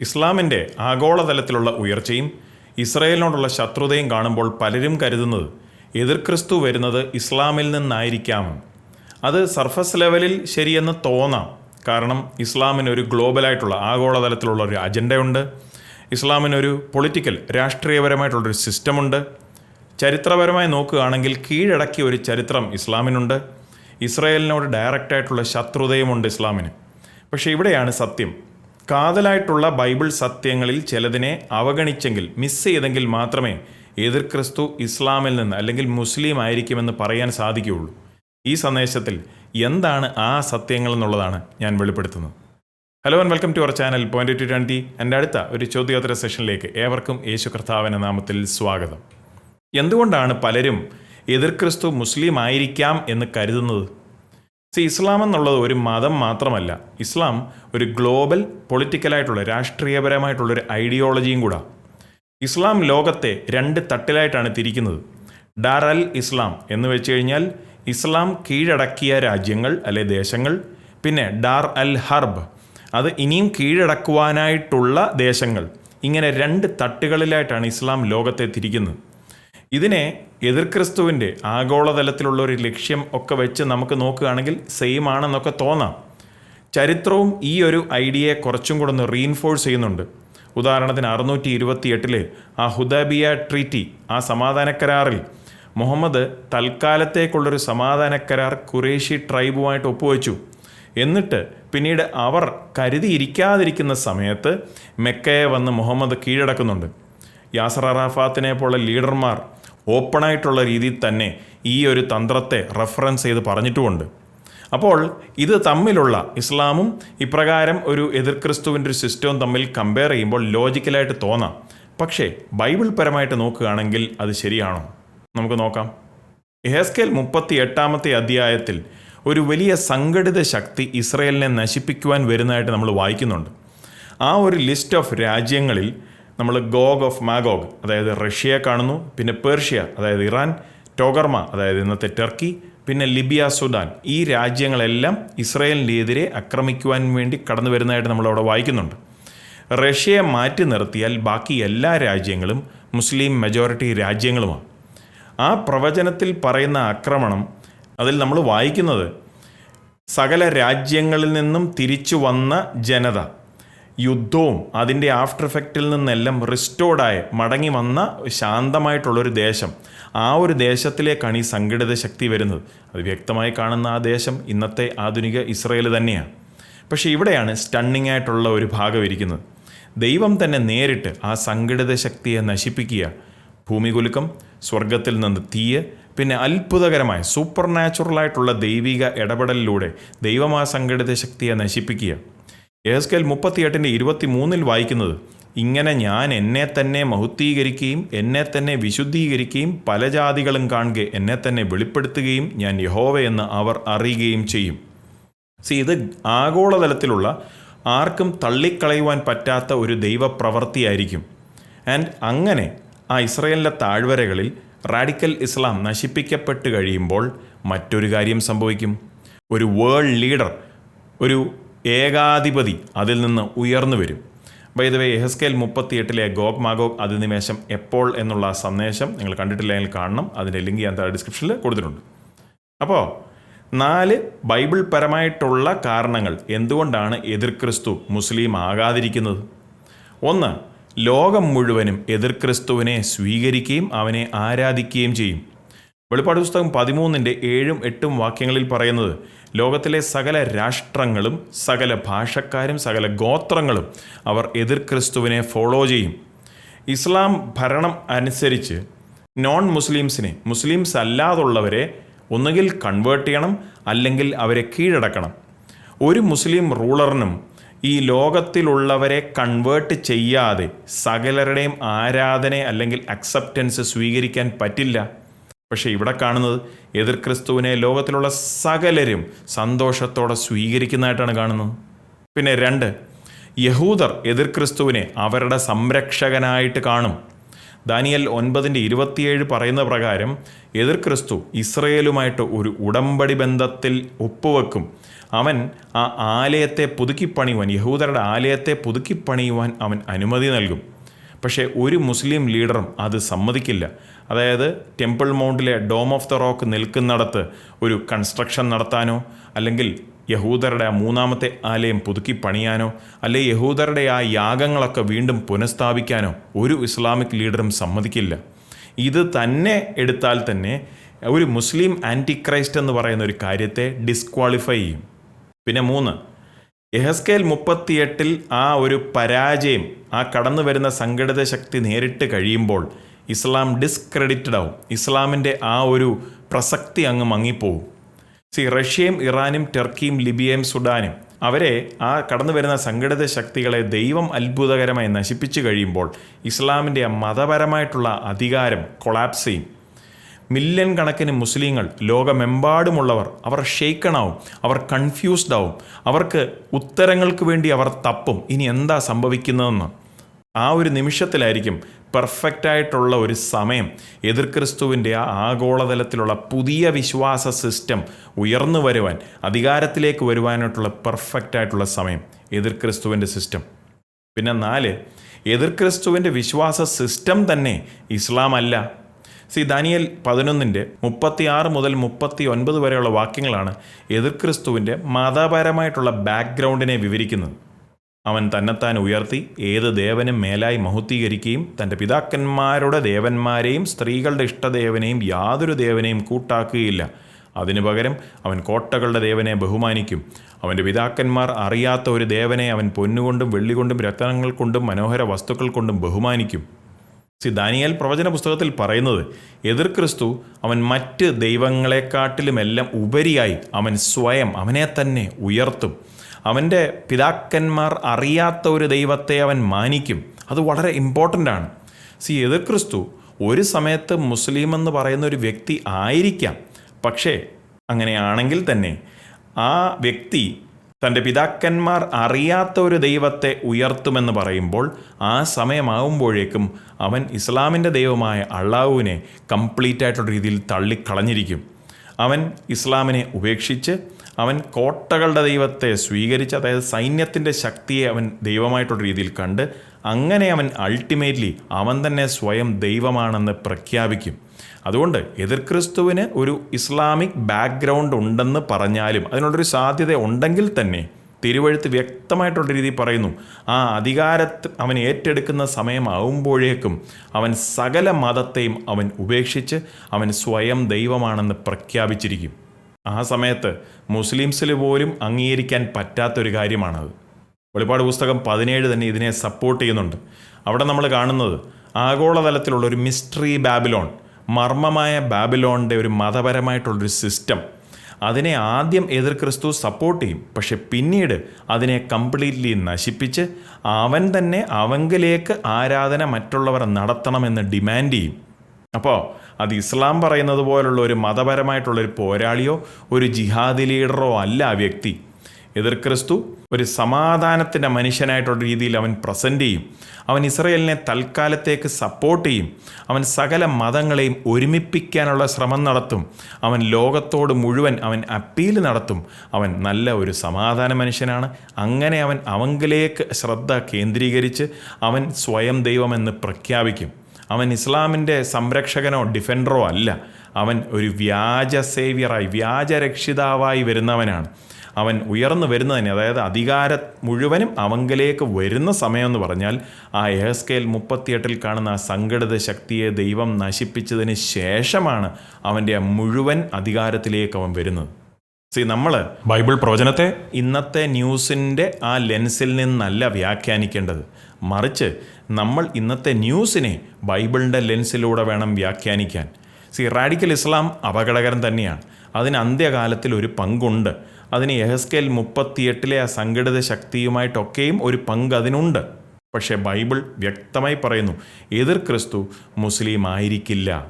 ഇസ്ലാമിന്റെ ആഗോളതലത്തിലുള്ള ഉയർച്ചയും ഇസ്രയേലിനോടുള്ള ശത്രുതയും കാണുമ്പോൾ പലരും കരുതുന്നത് എതിർ ക്രിസ്തു വരുന്നത് ഇസ്ലാമിൽ നിന്നായിരിക്കാം അത് സർഫസ് ലെവലിൽ ശരിയെന്ന് തോന്നാം. കാരണം ഇസ്ലാമിനൊരു ഗ്ലോബലായിട്ടുള്ള ആഗോളതലത്തിലുള്ള ഒരു അജണ്ടയുണ്ട്. ഇസ്ലാമിനൊരു പൊളിറ്റിക്കൽ രാഷ്ട്രീയപരമായിട്ടുള്ളൊരു സിസ്റ്റമുണ്ട്. ചരിത്രപരമായി നോക്കുകയാണെങ്കിൽ കീഴടക്കിയ ഒരു ചരിത്രം ഇസ്ലാമിനുണ്ട്. ഇസ്രയേലിനോട് ഡയറക്റ്റായിട്ടുള്ള ശത്രുതയുമുണ്ട് ഇസ്ലാമിന്. പക്ഷേ ഇവിടെയാണ് സത്യം. കാതലായിട്ടുള്ള ബൈബിൾ സത്യങ്ങളിൽ ചിലതിനെ അവഗണിച്ചെങ്കിൽ മിസ് ചെയ്തെങ്കിൽ മാത്രമേ എതിർ ക്രിസ്തു ഇസ്ലാമിൽ നിന്ന് അല്ലെങ്കിൽ മുസ്ലിം ആയിരിക്കുമെന്ന് പറയാൻ സാധിക്കുകയുള്ളൂ. ഈ സന്ദേശത്തിൽ എന്താണ് ആ സത്യങ്ങൾ എന്നുള്ളതാണ് ഞാൻ വെളിപ്പെടുത്തുന്നത്. Hello and welcome to our channel point two twenty എന്റെ അടുത്ത ഒരു ചോദ്യോത്തര സെഷനിലേക്ക് ഏവർക്കും യേശു കർത്താവിന്റെ നാമത്തിൽ സ്വാഗതം. എന്തുകൊണ്ടാണ് പലരും എതിർ ക്രിസ്തു മുസ്ലിം ആയിരിക്കാം എന്ന് കരുതുന്നത്? സി ഇസ്ലാം എന്നുള്ളത് ഒരു മതം മാത്രമല്ല. ഇസ്ലാം ഒരു ഗ്ലോബൽ പൊളിറ്റിക്കലായിട്ടുള്ള രാഷ്ട്രീയപരമായിട്ടുള്ള ഒരു ഐഡിയോളജിയും കൂടാ. ഇസ്ലാം ലോകത്തെ രണ്ട് തട്ടിലായിട്ടാണ് തിരിക്കുന്നത്. ഡാർ അൽ ഇസ്ലാം എന്ന് വെച്ച് കഴിഞ്ഞാൽ ഇസ്ലാം കീഴടക്കിയ രാജ്യങ്ങൾ അല്ലെ ദേശങ്ങൾ പിന്നെ ഡാർ അൽ ഹർബ്. അത് ഇനിയും കീഴടക്കുവാനായിട്ടുള്ള ദേശങ്ങൾ. ഇങ്ങനെ രണ്ട് തട്ടുകളിലായിട്ടാണ് ഇസ്ലാം ലോകത്തെ തിരിക്കുന്നത്. ഇതിനെ എതിർ ക്രിസ്തുവിന്റെ ആഗോളതലത്തിലുള്ള ഒരു ലക്ഷ്യം ഒക്കെ വെച്ച് നമുക്ക് നോക്കുകയാണെങ്കിൽ സെയിം ആണെന്നൊക്കെ തോന്നാം. ചരിത്രവും ഈ ഒരു ഐഡിയയെ കുറച്ചും കൂടെ ഒന്ന് റീഇൻഫോഴ്സ് ചെയ്യുന്നുണ്ട്. ഉദാഹരണത്തിന് അറുന്നൂറ്റി ഇരുപത്തി എട്ടിലെ ആ ഹുദാബിയ ട്രീറ്റി ആ സമാധാന കരാറിൽ മുഹമ്മദ് തൽക്കാലത്തേക്കുള്ളൊരു സമാധാന കരാർ കുറേശി ട്രൈബുമായിട്ട് ഒപ്പുവെച്ചു. എന്നിട്ട് പിന്നീട് അവർ കരുതിയിരിക്കാതിരിക്കുന്ന സമയത്ത് മെക്കയെ വന്ന് മുഹമ്മദ് കീഴടക്കുന്നുണ്ട്. യാസർ അറാഫാത്തിനെ പോലെ ലീഡർമാർ ഓപ്പണായിട്ടുള്ള രീതിയിൽ തന്നെ ഈ ഒരു തന്ത്രത്തെ റെഫറൻസ് ചെയ്ത് പറഞ്ഞിട്ടുമുണ്ട്. അപ്പോൾ ഇത് തമ്മിലുള്ള ഇസ്ലാമും ഇപ്രകാരം ഒരു എതിർ ക്രിസ്തുവിന്റെ ഒരു സിസ്റ്റവും തമ്മിൽ കമ്പയർ ചെയ്യുമ്പോൾ ലോജിക്കലായിട്ട് തോന്നാം. പക്ഷേ ബൈബിൾ പരമായിട്ട് നോക്കുകയാണെങ്കിൽ അത് ശരിയാണോ? നമുക്ക് നോക്കാം. എഹസ്കേൽ മുപ്പത്തി എട്ടാമത്തെ അധ്യായത്തിൽ ഒരു വലിയ സംഘടിത ശക്തി ഇസ്രയേലിനെ നശിപ്പിക്കുവാൻ വരുന്നതായിട്ട് നമ്മൾ വായിക്കുന്നുണ്ട്. ആ ഒരു ലിസ്റ്റ് ഓഫ് രാജ്യങ്ങളിൽ നമ്മൾ ഗോഗ് ഓഫ് മാഗോഗ് അതായത് റഷ്യയെ കാണുന്നു പിന്നെ പേർഷ്യ അതായത് ഇറാൻ ടോഗർമ അതായത് ഇന്നത്തെ ടർക്കി പിന്നെ ലിബിയ സുഡാൻ. ഈ രാജ്യങ്ങളെല്ലാം ഇസ്രയേലിനെതിരെ ആക്രമിക്കുവാൻ വേണ്ടി കടന്നു വരുന്നതായിട്ട് നമ്മളവിടെ വായിക്കുന്നുണ്ട്. റഷ്യയെ മാറ്റി നിർത്തിയാൽ ബാക്കി എല്ലാ രാജ്യങ്ങളും മുസ്ലിം മെജോറിറ്റി രാജ്യങ്ങളുമാണ്. ആ പ്രവചനത്തിൽ പറയുന്ന ആക്രമണം അതിൽ നമ്മൾ വായിക്കുന്നത് സകല രാജ്യങ്ങളിൽ നിന്നും തിരിച്ചു വന്ന ജനത. യുദ്ധവും അതിന്റെ ആഫ്റ്റർ എഫക്റ്റിൽ നിന്നെല്ലാം റിസ്റ്റോർഡായ മടങ്ങി വന്ന ശാന്തമായിട്ടുള്ളൊരു ദേശം. ആ ഒരു ദേശത്തിലേക്കാണ് ഈ സംഘടിത ശക്തി വരുന്നത്. അത് വ്യക്തമായി കാണുന്ന ആ ദേശം ഇന്നത്തെ ആധുനിക ഇസ്രയേൽ തന്നെയാണ്. പക്ഷേ ഇവിടെയാണ് സ്റ്റണ്ണിങ് ആയിട്ടുള്ള ഒരു ഭാഗം ഇരിക്കുന്നത്. ദൈവം തന്നെ നേരിട്ട് ആ സംഘടിത ശക്തിയെ നശിപ്പിക്കുക. ഭൂമികുലുക്കം സ്വർഗത്തിൽ നിന്ന് തീയ് പിന്നെ അത്ഭുതകരമായ സൂപ്പർ നാച്ചുറലായിട്ടുള്ള ദൈവിക ഇടപെടലിലൂടെ ദൈവം ആ സംഘടിത ശക്തിയെ നശിപ്പിക്കുക. എസ്കേൽ മുപ്പത്തിയെട്ടിന്റെ ഇരുപത്തി മൂന്നിൽ വായിക്കുന്നത് ഇങ്ങനെ ഞാൻ എന്നെ തന്നെ മഹുദ്ധീകരിക്കുകയും എന്നെ തന്നെ വിശുദ്ധീകരിക്കുകയും പല ജാതികളും കാണുക എന്നെ തന്നെ വെളിപ്പെടുത്തുകയും ഞാൻ യഹോവയെന്ന് അവർ അറിയുകയും ചെയ്യും. സി ഇത് ആഗോളതലത്തിലുള്ള ആർക്കും തള്ളിക്കളയുവാൻ പറ്റാത്ത ഒരു ദൈവപ്രവൃത്തിയായിരിക്കും ആൻഡ് അങ്ങനെ ആ ഇസ്രയേലിന്റെ താഴ്വരകളിൽ റാഡിക്കൽ ഇസ്ലാം നശിപ്പിക്കപ്പെട്ട് കഴിയുമ്പോൾ മറ്റൊരു കാര്യം സംഭവിക്കും. ഒരു വേൾഡ് ലീഡർ ഒരു ഏകാധിപതി അതിൽ നിന്ന് ഉയർന്നു വരും. വൈദവേ എഹസ്കേൽ മുപ്പത്തിയെട്ടിലെ ഗോഗ് മാഗോഗ് അധിനിവേശം എപ്പോൾ എന്നുള്ള സന്ദേശം നിങ്ങൾ കണ്ടിട്ടില്ലെങ്കിൽ കാണണം. അതിന്റെ ലിങ്ക് ഞാൻ താഴെ ഡിസ്ക്രിപ്ഷനിൽ കൊടുത്തിട്ടുണ്ട്. അപ്പോൾ നാല് ബൈബിൾ പരമായിട്ടുള്ള കാരണങ്ങൾ എന്തുകൊണ്ടാണ് എതിർ ക്രിസ്തു മുസ്ലിം ആകാതിരിക്കുന്നത്? ഒന്ന് ലോകം മുഴുവനും എതിർ ക്രിസ്തുവിനെ സ്വീകരിക്കുകയും അവനെ ആരാധിക്കുകയും ചെയ്യും. വെളിപ്പാട് പുസ്തകം പതിമൂന്നിന്റെ ഏഴും എട്ടും വാക്യങ്ങളിൽ പറയുന്നത് ലോകത്തിലെ സകല രാഷ്ട്രങ്ങളും സകല ഭാഷക്കാരും സകല ഗോത്രങ്ങളും അവർ എതിർ ക്രിസ്തുവിനെ ഫോളോ ചെയ്യും. ഇസ്ലാം ഭരണം അനുസരിച്ച് നോൺ മുസ്ലിംസിനെ മുസ്ലിംസ് അല്ലാതുള്ളവരെ ഒന്നുകിൽ കൺവേർട്ട് ചെയ്യണം അല്ലെങ്കിൽ അവരെ കീഴടക്കണം. ഒരു മുസ്ലിം റൂളറിനും ഈ ലോകത്തിലുള്ളവരെ കൺവേർട്ട് ചെയ്യാതെ സകലരുടെയും ആരാധന അല്ലെങ്കിൽ അക്സെപ്റ്റൻസ് സ്വീകരിക്കാൻ പറ്റില്ല. പക്ഷേ ഇവിടെ കാണുന്നത് എതിർ ക്രിസ്തുവിനെ ലോകത്തിലുള്ള സകലരും സന്തോഷത്തോടെ സ്വീകരിക്കുന്നതായിട്ടാണ് കാണുന്നത്. പിന്നെ രണ്ട് യഹൂദർ എതിർ ക്രിസ്തുവിനെ അവരുടെ സംരക്ഷകനായിട്ട് കാണും. ദാനിയൽ ഒൻപതിന്റെ ഇരുപത്തിയേഴ് പറയുന്ന പ്രകാരം എതിർ ക്രിസ്തു ഇസ്രയേലുമായിട്ട് ഒരു ഉടമ്പടി ബന്ധത്തിൽ ഒപ്പുവെക്കും. അവൻ ആ ആലയത്തെ പുതുക്കിപ്പണിയുവാൻ യഹൂദരുടെ ആലയത്തെ പുതുക്കിപ്പണിയുവാൻ അവൻ അനുമതി നൽകും. പക്ഷേ ഒരു മുസ്ലിം ലീഡറും അത് സമ്മതിക്കില്ല. അതായത് ടെമ്പിൾ മൗണ്ടിലെ ഡോം ഓഫ് ദ റോക്ക് നിൽക്കുന്നിടത്ത് ഒരു കൺസ്ട്രക്ഷൻ നടത്താനോ അല്ലെങ്കിൽ യഹൂദരുടെ ആ മൂന്നാമത്തെ ആലയം പുതുക്കി പണിയാനോ അല്ലെ യഹൂദരുടെ ആ യാഗങ്ങളൊക്കെ വീണ്ടും പുനഃസ്ഥാപിക്കാനോ ഒരു ഇസ്ലാമിക് ലീഡറും സമ്മതിക്കില്ല. ഇത് തന്നെ എടുത്താൽ തന്നെ ഒരു മുസ്ലിം ആന്റി ക്രൈസ്റ്റ് എന്ന് പറയുന്ന ഒരു കാര്യത്തെ ഡിസ്ക്വാളിഫൈ ചെയ്യും. പിന്നെ മൂന്ന് എഹസ്കേൽ മുപ്പത്തിയെട്ടിൽ ആ ഒരു പരാജയം ആ കടന്നു വരുന്ന സംഘടിത ശക്തി നേരിട്ട് കഴിയുമ്പോൾ ഇസ്ലാം ഡിസ്ക്രെഡിറ്റഡ് ആവും. ഇസ്ലാമിന്റെ ആ ഒരു പ്രസക്തി അങ്ങ് മങ്ങിപ്പോവും. സി റഷ്യയും ഇറാനും ടർക്കിയും ലിബിയയും സുഡാനും അവരെ ആ കടന്നു വരുന്ന സംഘടിത ശക്തികളെ ദൈവം അത്ഭുതകരമായി നശിപ്പിച്ചു കഴിയുമ്പോൾ ഇസ്ലാമിന്റെ മതപരമായിട്ടുള്ള അധികാരം കൊളാപ്സ് ചെയ്യും. മില്യൺ കണക്കിന് മുസ്ലിങ്ങൾ ലോകമെമ്പാടുമുള്ളവർ അവർ ഷെയ്ക്കണാവും അവർ കൺഫ്യൂസ്ഡ് ആവും. അവർക്ക് ഉത്തരങ്ങൾക്ക് വേണ്ടി അവർ തപ്പും. ഇനി എന്താ സംഭവിക്കുന്നതെന്ന്? ആ ഒരു നിമിഷത്തിലായിരിക്കും പെർഫെക്റ്റായിട്ടുള്ള ഒരു സമയം. എതിർ ക്രിസ്തുവിന്റെ ആ ആഗോളതലത്തിലുള്ള പുതിയ വിശ്വാസ സിസ്റ്റം ഉയർന്നു വരുവാൻ അധികാരത്തിലേക്ക് വരുവാനായിട്ടുള്ള പെർഫെക്റ്റായിട്ടുള്ള സമയം എതിർ ക്രിസ്തുവിന്റെ സിസ്റ്റം. പിന്നെ നാല് എതിർ ക്രിസ്തുവിന്റെ വിശ്വാസ സിസ്റ്റം തന്നെ ഇസ്ലാം അല്ല സി ദാനിയൽ പതിനൊന്നിന്റെ മുപ്പത്തിയാറ് മുതൽ മുപ്പത്തി ഒൻപത് വരെയുള്ള വാക്യങ്ങളാണ് എതിർ ക്രിസ്തുവിന്റെ മതപരമായിട്ടുള്ള ബാക്ക്ഗ്രൗണ്ടിനെ വിവരിക്കുന്നത്. അവൻ തന്നെത്താൻ ഉയർത്തി ഏത് ദേവനും മേലായി മഹുദ്ധീകരിക്കുകയും തന്റെ പിതാക്കന്മാരുടെ ദേവന്മാരെയും സ്ത്രീകളുടെ ഇഷ്ടദേവനെയും യാതൊരു ദേവനെയും കൂട്ടാക്കുകയില്ല. അതിനു പകരം അവൻ കോട്ടകളുടെ ദേവനെ ബഹുമാനിക്കും. അവന്റെ പിതാക്കന്മാർ അറിയാത്ത ഒരു ദേവനെ അവൻ പൊന്നുകൊണ്ടും വെള്ളികൊണ്ടും രത്നങ്ങൾ കൊണ്ടും മനോഹര വസ്തുക്കൾ കൊണ്ടും ബഹുമാനിക്കും. സി ദാനിയൽ പ്രവചന പുസ്തകത്തിൽ പറയുന്നത് എതിർ ക്രിസ്തു അവൻ മറ്റ് ദൈവങ്ങളെക്കാട്ടിലുമെല്ലാം ഉപരിയായി അവൻ സ്വയം അവനെ തന്നെ ഉയർത്തും. അവന്റെ പിതാക്കന്മാർ അറിയാത്ത ഒരു ദൈവത്തെ അവൻ മാനിക്കും. അത് വളരെ ഇമ്പോർട്ടന്റ് ആണ്. സി എതിർ ക്രിസ്തു ഒരു സമയത്ത് മുസ്ലിം എന്ന് പറയുന്ന ഒരു വ്യക്തി ആയിരിക്കാം. പക്ഷേ അങ്ങനെയാണെങ്കിൽ തന്നെ ആ വ്യക്തി തന്റെ പിതാക്കന്മാർ അറിയാത്ത ഒരു ദൈവത്തെ ഉയർത്തുമെന്ന് പറയുമ്പോൾ ആ സമയമാകുമ്പോഴേക്കും അവൻ ഇസ്ലാമിന്റെ ദൈവമായ അള്ളാഹുവിനെ കംപ്ലീറ്റ് ആയിട്ടുള്ള രീതിയിൽ തള്ളിക്കളഞ്ഞിരിക്കും. അവൻ ഇസ്ലാമിനെ ഉപേക്ഷിച്ച് അവൻ കോട്ടകളുടെ ദൈവത്തെ സ്വീകരിച്ച് അതായത് സൈന്യത്തിന്റെ ശക്തിയെ അവൻ ദൈവമായിട്ടുള്ള രീതിയിൽ കണ്ട് അങ്ങനെ അവൻ അൾട്ടിമേറ്റ്ലി അവൻ തന്നെ സ്വയം ദൈവമാണെന്ന് പ്രഖ്യാപിക്കും. അതുകൊണ്ട് എതിർ ക്രിസ്തുവിന് ഒരു ഇസ്ലാമിക് ബാക്ക്ഗ്രൗണ്ട് ഉണ്ടെന്ന് പറഞ്ഞാലും അതിനുള്ളൊരു സാധ്യത ഉണ്ടെങ്കിൽ തന്നെ തിരുവഴുത്ത് വ്യക്തമായിട്ടുള്ള രീതിയിൽ പറയുന്നു ആ അധികാരത്ത് അവൻ ഏറ്റെടുക്കുന്ന സമയമാകുമ്പോഴേക്കും അവൻ സകല മതത്തെയും അവൻ ഉപേക്ഷിച്ച് അവൻ സ്വയം ദൈവമാണെന്ന് പ്രഖ്യാപിച്ചിരിക്കും. ആ സമയത്ത് മുസ്ലിംസിൽ പോലും അംഗീകരിക്കാൻ പറ്റാത്തൊരു കാര്യമാണത്. വെളിപ്പാട് പുസ്തകം പതിനേഴ് തന്നെ ഇതിനെ സപ്പോർട്ട് ചെയ്യുന്നുണ്ട്. അവിടെ നമ്മൾ കാണുന്നത് ആഗോളതലത്തിലുള്ള ഒരു മിസ്റ്ററി ബാബിലോൺ മർമ്മമായ ബാബിലോണിന്റെ ഒരു മതപരമായിട്ടുള്ളൊരു സിസ്റ്റം അതിനെ ആദ്യം എതിർ ക്രിസ്തു സപ്പോർട്ട് ചെയ്യും. പക്ഷെ പിന്നീട് അതിനെ കംപ്ലീറ്റ്ലി നശിപ്പിച്ച് അവൻ തന്നെ അവങ്കിലേക്ക് ആരാധന മറ്റുള്ളവർ നടത്തണമെന്ന് ഡിമാൻഡ് ചെയ്യും. അപ്പോൾ അത് ഇസ്ലാം പറയുന്നത് പോലുള്ള ഒരു മതപരമായിട്ടുള്ള ഒരു പോരാളിയോ ഒരു ജിഹാദി ലീഡറോ അല്ല ആ വ്യക്തി. എതിർ ക്രിസ്തു ഒരു സമാധാനത്തിന്റെ മനുഷ്യനായിട്ടുള്ള രീതിയിൽ അവൻ പ്രസന്റ് ചെയ്യും. അവൻ ഇസ്രയേലിനെ തൽക്കാലത്തേക്ക് സപ്പോർട്ട് ചെയ്യും. അവൻ സകല മതങ്ങളെയും ഒരുമിപ്പിക്കാനുള്ള ശ്രമം നടത്തും. അവൻ ലോകത്തോട് മുഴുവൻ അവൻ അപ്പീൽ നടത്തും. അവൻ നല്ല ഒരു സമാധാന മനുഷ്യനാണ്. അങ്ങനെ അവൻ അവങ്കിലേക്ക് ശ്രദ്ധ കേന്ദ്രീകരിച്ച് അവൻ സ്വയം ദൈവമെന്ന് പ്രഖ്യാപിക്കും. അവൻ ഇസ്ലാമിന്റെ സംരക്ഷകനോ ഡിഫൻഡറോ അല്ല. അവൻ ഒരു വ്യാജ സേവിയറായി വ്യാജരക്ഷിതാവായി വരുന്നവനാണ്. അവൻ ഉയർന്നു വരുന്നതിന് അതായത് അധികാര മുഴുവനും അവങ്കലേക്ക് വരുന്ന സമയമെന്ന് പറഞ്ഞാൽ ആ എഹസ്കേൽ മുപ്പത്തിയെട്ടിൽ കാണുന്ന ആ സംഘടിത ശക്തിയെ ദൈവം നശിപ്പിച്ചതിന് ശേഷമാണ് അവന്റെ മുഴുവൻ അധികാരത്തിലേക്ക് അവൻ വരുന്നത്. സി നമ്മൾ ബൈബിൾ പ്രവചനത്തെ ഇന്നത്തെ ന്യൂസിന്റെ ആ ലെൻസിൽ നിന്നല്ല വ്യാഖ്യാനിക്കേണ്ടത്. മറിച്ച് നമ്മൾ ഇന്നത്തെ ന്യൂസിനെ ബൈബിളിന്റെ ലെൻസിലൂടെ വേണം വ്യാഖ്യാനിക്കാൻ. സി റാഡിക്കൽ ഇസ്ലാം അപകടകരം തന്നെയാണ്. അതിന് അന്ത്യകാലത്തിൽ ഒരു പങ്കുണ്ട്. അതിന് എഹസ്കേൽ മുപ്പത്തിയെട്ടിലെ ആ സംഘടിത ശക്തിയുമായിട്ടൊക്കെയും ഒരു പങ്ക് അതിനുണ്ട്. പക്ഷേ ബൈബിൾ വ്യക്തമായി പറയുന്നു എതിർ ക്രിസ്തു മുസ്ലിം ആയിരിക്കില്ല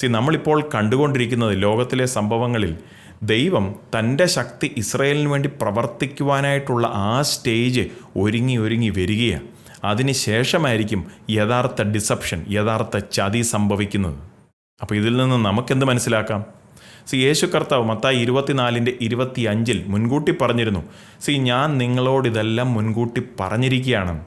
സി നമ്മളിപ്പോൾ കണ്ടുകൊണ്ടിരിക്കുന്നത് ലോകത്തിലെ സംഭവങ്ങളിൽ ദൈവം തന്റെ ശക്തി ഇസ്രയേലിന് വേണ്ടി പ്രവർത്തിക്കുവാനായിട്ടുള്ള ആ സ്റ്റേജ് ഒരുങ്ങി ഒരുങ്ങി വരികയാണ്. അതിന് ശേഷമായിരിക്കും യഥാർത്ഥ ഡിസപ്ഷൻ യഥാർത്ഥ ചതി സംഭവിക്കുന്നത്. അപ്പോൾ ഇതിൽ നിന്ന് നമുക്കെന്ത് മനസ്സിലാക്കാം? സി യേശു കർത്താവ് മത്തായി ഇരുപത്തിനാലിന്റെ ഇരുപത്തി അഞ്ചിൽ മുൻകൂട്ടി പറഞ്ഞിരുന്നു. സി ഞാൻ നിങ്ങളോട് ഇതെല്ലാം മുൻകൂട്ടി പറഞ്ഞിരിക്കുകയാണ്.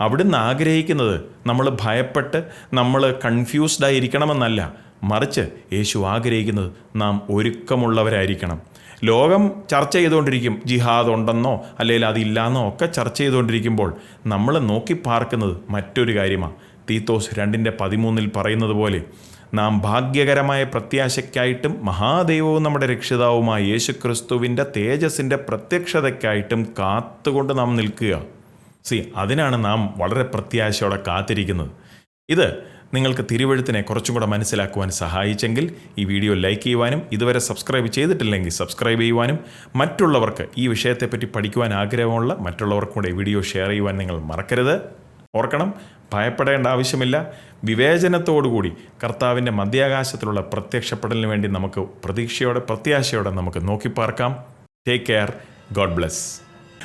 അവിടുന്ന് ആഗ്രഹിക്കുന്നത് നമ്മൾ ഭയപ്പെട്ട് നമ്മൾ കൺഫ്യൂസ്ഡ് ആയിരിക്കണമെന്നല്ല. മറിച്ച് യേശു ആഗ്രഹിക്കുന്നത് നാം ഒരുക്കമുള്ളവരായിരിക്കണം. ലോകം ചർച്ച ചെയ്തുകൊണ്ടിരിക്കും ജിഹാദ് ഉണ്ടെന്നോ അല്ലെങ്കിൽ അതില്ലാന്നോ ഒക്കെ ചർച്ച ചെയ്തുകൊണ്ടിരിക്കുമ്പോൾ നമ്മൾ നോക്കി പാർക്കുന്നത് മറ്റൊരു കാര്യമാണ്. തീത്തോസ് രണ്ടിന്റെ പതിമൂന്നിൽ പറയുന്നത് പോലെ നാം ഭാഗ്യകരമായ പ്രത്യാശയ്ക്കായിട്ടും മഹാദൈവവും നമ്മുടെ രക്ഷിതാവുമായ യേശുക്രിസ്തുവിന്റെ തേജസ്സിന്റെ പ്രത്യക്ഷതയ്ക്കായിട്ടും കാത്തുകൊണ്ട് നാം നിൽക്കുക. സി അതിനാണ് നാം വളരെ പ്രത്യാശയോടെ കാത്തിരിക്കുന്നത്. ഇത് നിങ്ങൾക്ക് തിരുവഴുത്തിനെ കുറച്ചും കൂടെ മനസ്സിലാക്കുവാൻ സഹായിച്ചെങ്കിൽ ഈ വീഡിയോ ലൈക്ക് ചെയ്യുവാനും ഇതുവരെ സബ്സ്ക്രൈബ് ചെയ്തിട്ടില്ലെങ്കിൽ സബ്സ്ക്രൈബ് ചെയ്യുവാനും മറ്റുള്ളവർക്ക് ഈ വിഷയത്തെപ്പറ്റി പഠിക്കുവാൻ ആഗ്രഹമുള്ള മറ്റുള്ളവർക്കും കൂടെ ഈ വീഡിയോ ഷെയർ ചെയ്യുവാൻ നിങ്ങൾ മറക്കരുത്. ഓർക്കണം ഭയപ്പെടേണ്ട ആവശ്യമില്ല. വിവേചനത്തോടുകൂടി കർത്താവിന്റെ മധ്യാകാശത്തിലുള്ള പ്രത്യക്ഷപ്പെടലിന് വേണ്ടി നമുക്ക് പ്രതീക്ഷയോടെ പ്രത്യാശയോടെ നമുക്ക് നോക്കിപ്പാർക്കാം. Take care God bless